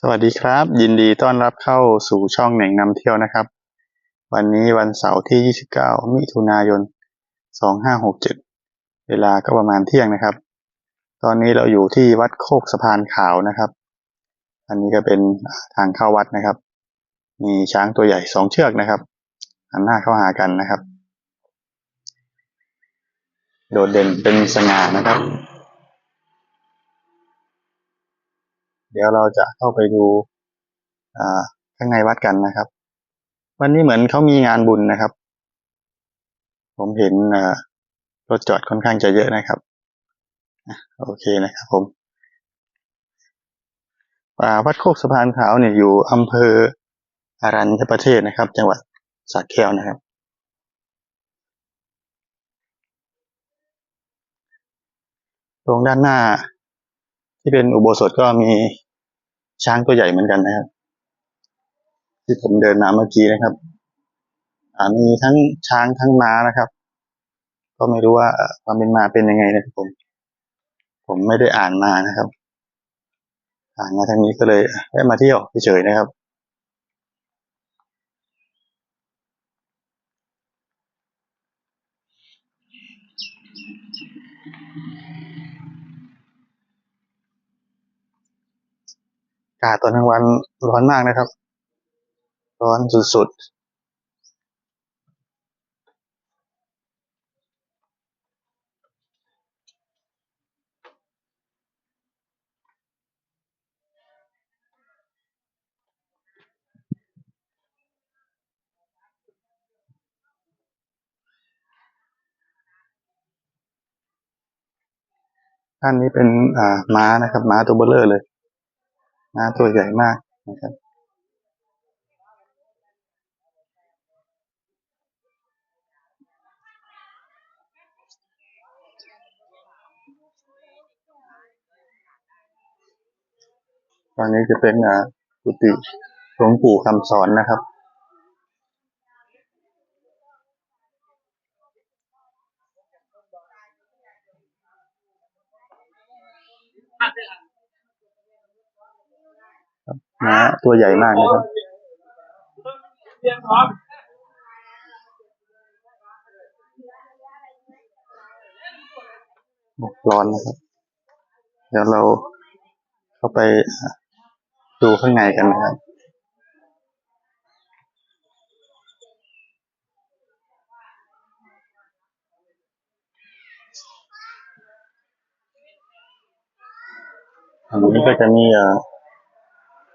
สวัสดีครับ ยินดีต้อนรับเข้าสู่ช่องเหน่งนำเที่ยวนะครับ วันนี้วันเสาร์ที่ 29 มิถุนายน 2567 เวลาก็ประมาณเที่ยงนะครับ ตอนนี้เราอยู่ที่วัดโคกสะพานขาวนะครับ อันนี้ก็เป็นทางเข้าวัดนะครับ มีช้างตัวใหญ่สองเชือกนะครับหันหน้าเข้าหากันนะครับ โดดเด่นเป็นสง่านะครับ เดี๋ยวเราจะเข้าไปดูข้างในวัดกันนะครับ วันนี้เหมือนเขามีงานบุญนะครับ ผมเห็นรถจอดค่อนข้างจะเยอะนะครับโอเคนะครับผมวัดโคกสะพานขาวเนี่ยอยู่อำเภออารัญญประเทศนะครับ จังหวัดสระแก้วนะครับตรงด้านหน้าที่เป็นอุโบสถก็มี ช้างตัวใหญ่เหมือนกันนะครับ ที่ผมเดินมาเมื่อกี้นะครับอ่ามีทั้งช้างทั้งม้านะครับ ก็ไม่รู้ว่าความเป็นมาเป็นยังไงนะครับผม ผมไม่ได้อ่านมานะครับ อ่านมาทางนี้ก็เลยแวะมาเที่ยวเฉยๆนะครับ อากาศตอนกลางวันร้อนมากนะครับ ร้อนสุดๆท่านนี้เป็นอ่าม้านะครับ ม้าตัวเบลเลอร์เลย ม้าตัวใหญ่มากนะครับตอนนี้จะเป็นอ่ากุฏิหลวงปู่คำสอนนะครับ ม้าตัวใหญ่มากนะครับร้อนนะครับ เดี๋ยวเราเข้าไปดูข้างในกันนะครับอันนี้ก็จะมีอ่อ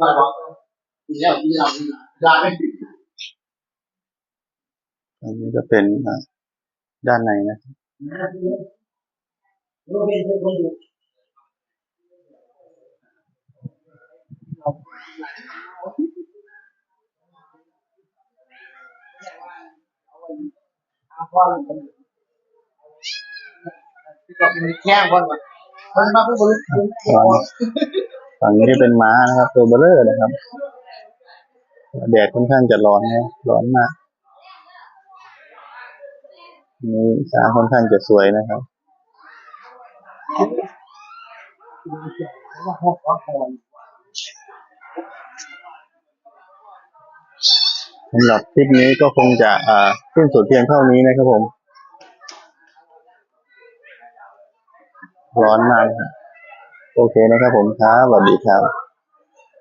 ได้หมีแล้วมีเราได้อันนี้ก็เป็นด้านในนะครับ ฝั่งนี้เป็นม้านะครับ ตัวเบลเลอร์นะครับแดดค่อนข้างจะร้อนนะร้อนมากนี่ช้างค่อนข้างจะสวยนะครับสำหรับคลิปนี้ก็คงจะอ่าสิ้นสุดเพียงเท่านี้นะครับผม ร้อนมากครับ โอเคนะครับผมครับสวัสดีครับ